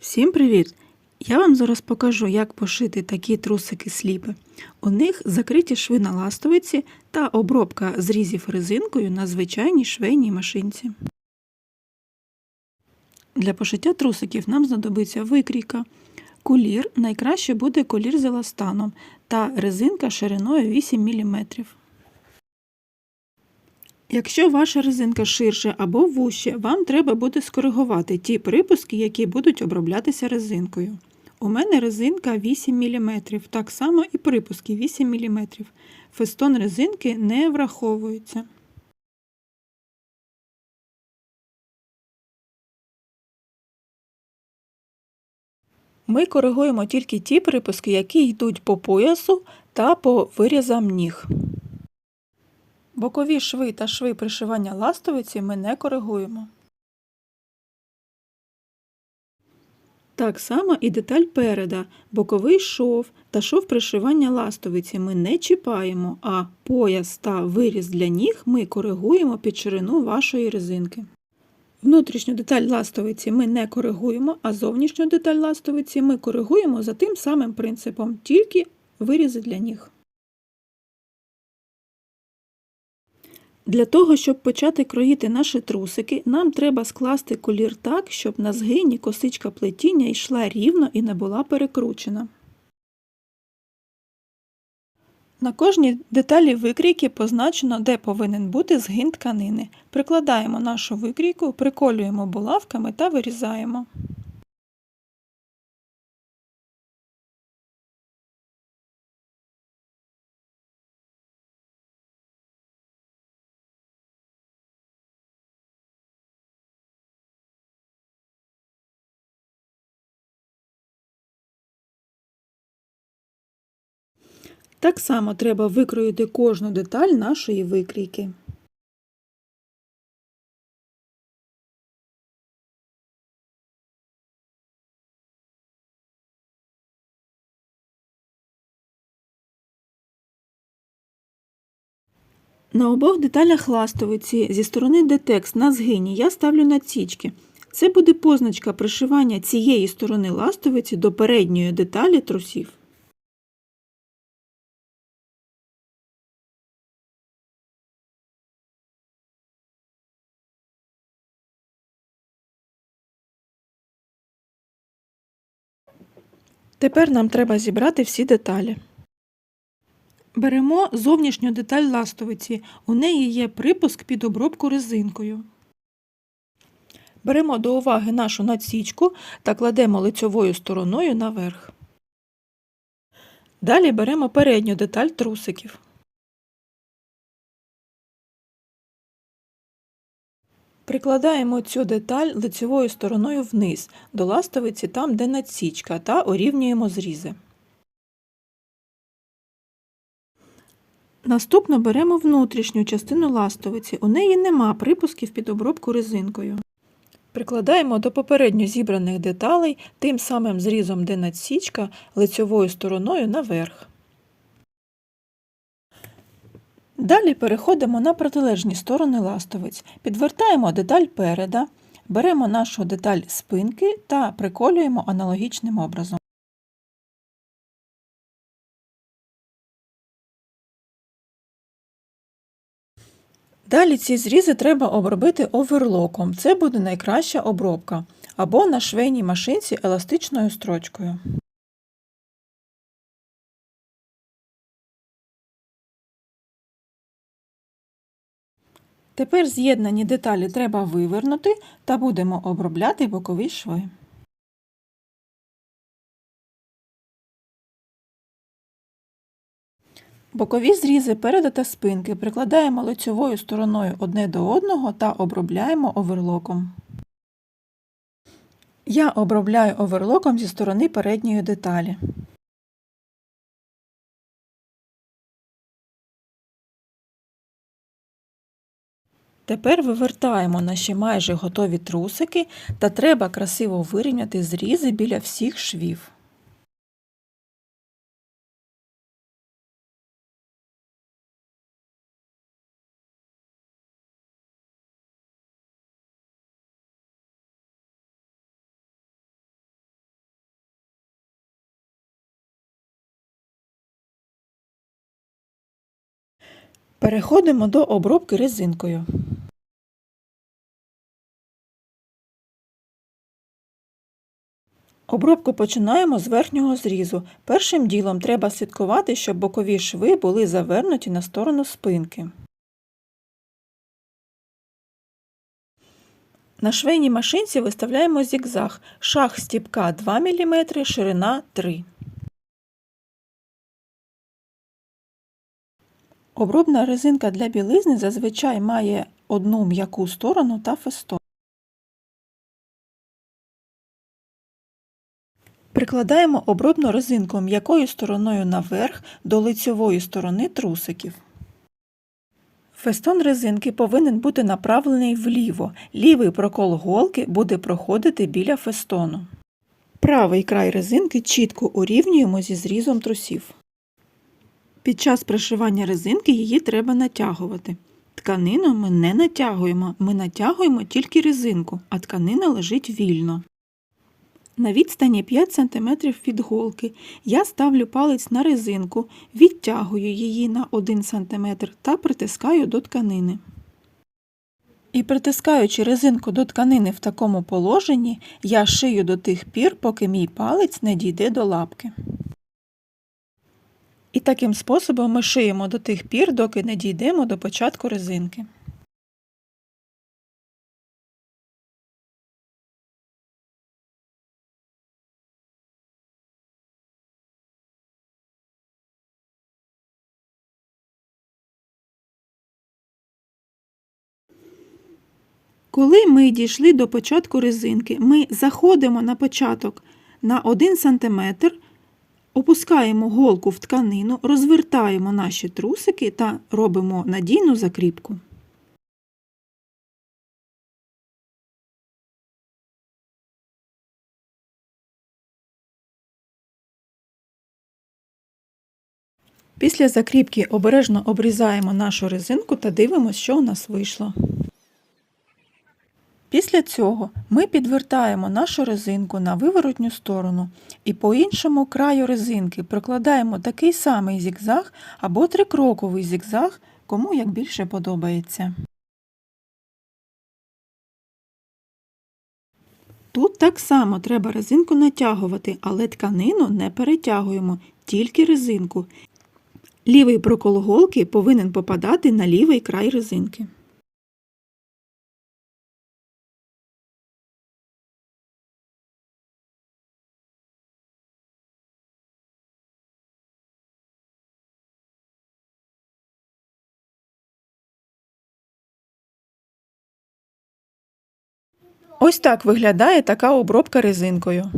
Всім привіт! Я вам зараз покажу, як пошити такі трусики сліпи. У них закриті шви на ластовиці та обробка зрізів резинкою на звичайній швейній машинці. Для пошиття трусиків нам знадобиться викрійка, кулір, найкраще буде колір з еластаном та резинка шириною 8 мм. Якщо ваша резинка ширше або вужче, вам треба буде скоригувати ті припуски, які будуть оброблятися резинкою. У мене резинка 8 мм, так само і припуски 8 мм. Фестон резинки не враховується. Ми коригуємо тільки ті припуски, які йдуть по поясу та по вирізам ніг. Бокові шви та шви пришивання ластовиці ми не коригуємо. Так само і деталь переда, боковий шов та шов пришивання ластовиці ми не чіпаємо, а пояс та виріз для ніг ми коригуємо під ширину вашої резинки. Внутрішню деталь ластовиці ми не коригуємо, а зовнішню деталь ластовиці ми коригуємо за тим самим принципом, тільки вирізи для ніг. Для того, щоб почати кроїти наші трусики, нам треба скласти колір так, щоб на згині косичка плетіння йшла рівно і не була перекручена. На кожній деталі викрійки позначено, де повинен бути згин тканини. Прикладаємо нашу викрійку, приколюємо булавками та вирізаємо. Так само треба викроїти кожну деталь нашої викрійки. На обох деталях ластовиці зі сторони, де текст на згині, я ставлю надсічки. Це буде позначка пришивання цієї сторони ластовиці до передньої деталі трусів. Тепер нам треба зібрати всі деталі. Беремо зовнішню деталь ластовиці. У неї є припуск під обробку резинкою. Беремо до уваги нашу надсічку та кладемо лицьовою стороною наверх. Далі беремо передню деталь трусиків. Прикладаємо цю деталь лицевою стороною вниз до ластовиці там, де надсічка, та орівнюємо зрізи. Наступно беремо внутрішню частину ластовиці. У неї нема припусків під обробку резинкою. Прикладаємо до попередньо зібраних деталей тим самим зрізом, де надсічка, лицьовою стороною наверх. Далі переходимо на протилежні сторони ластовиць, підвертаємо деталь переда, беремо нашу деталь спинки та приколюємо аналогічним образом. Далі ці зрізи треба обробити оверлоком. Це буде найкраща обробка, або на швейній машинці еластичною строчкою. Тепер з'єднані деталі треба вивернути та будемо обробляти бокові шви. Бокові зрізи переда та спинки прикладаємо лицьовою стороною одне до одного та обробляємо оверлоком. Я обробляю оверлоком зі сторони передньої деталі. Тепер вивертаємо наші майже готові трусики та треба красиво вирівняти зрізи біля всіх швів. Переходимо до обробки резинкою. Обробку починаємо з верхнього зрізу. Першим ділом треба слідкувати, щоб бокові шви були завернуті на сторону спинки. На швейній машинці виставляємо зігзаг. Шаг стіпка 2 мм, ширина 3 Обробна резинка для білизни зазвичай має одну м'яку сторону та фестон. Прикладаємо обробну резинку м'якою стороною наверх до лицьової сторони трусиків. Фестон резинки повинен бути направлений вліво. Лівий прокол голки буде проходити біля фестону. Правий край резинки чітко урівнюємо зі зрізом трусів. Під час пришивання резинки її треба натягувати. Тканину ми не натягуємо, ми натягуємо тільки резинку, а тканина лежить вільно. На відстані 5 см від голки я ставлю палець на резинку, відтягую її на 1 см та притискаю до тканини. І притискаючи резинку до тканини в такому положенні, я шию до тих пір, поки мій палець не дійде до лапки. І таким способом ми шиємо до тих пір, доки не дійдемо до початку резинки. Коли ми дійшли до початку резинки, ми заходимо на початок на 1 см, опускаємо голку в тканину, розвертаємо наші трусики та робимо надійну закріпку. Після закріпки обережно обрізаємо нашу резинку та дивимося, що у нас вийшло. Після цього ми підвертаємо нашу резинку на виворотню сторону і по іншому краю резинки прокладаємо такий самий зігзаг або трикроковий зігзаг, кому як більше подобається. Тут так само треба резинку натягувати, але тканину не перетягуємо, тільки резинку. Лівий прокол голки повинен попадати на лівий край резинки. Ось так виглядає така обробка резинкою.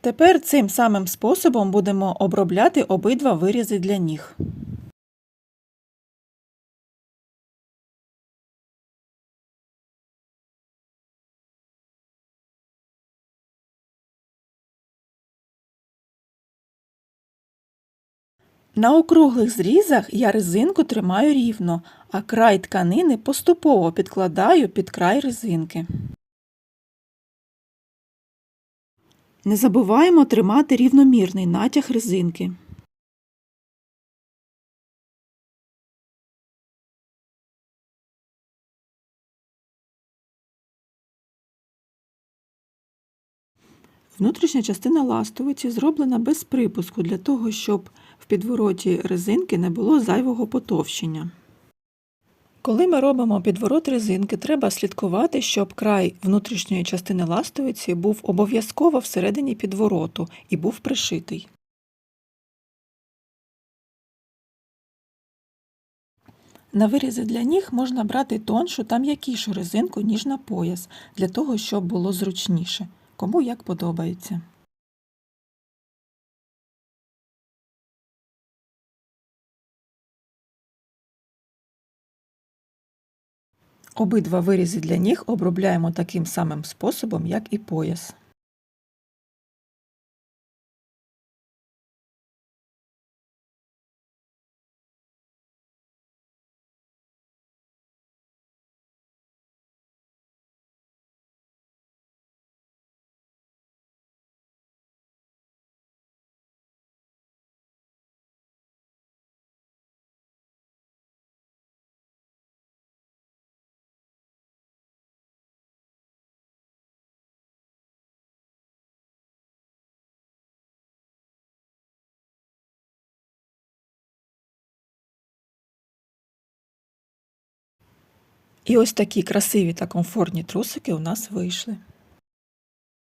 Тепер цим самим способом будемо обробляти обидва вирізи для ніг. На округлих зрізах я резинку тримаю рівно, а край тканини поступово підкладаю під край резинки. Не забуваємо тримати рівномірний натяг резинки. Внутрішня частина ластовиці зроблена без припуску для того, щоб в підвороті резинки не було зайвого потовщення. Коли ми робимо підворот резинки, треба слідкувати, щоб край внутрішньої частини ластовиці був обов'язково всередині підвороту і був пришитий. На вирізи для ніг можна брати тоншу та м'якішу резинку, ніж на пояс, для того, щоб було зручніше. Кому як подобається. Обидва вирізи для ніг обробляємо таким самим способом, як і пояс. І ось такі красиві та комфортні трусики у нас вийшли.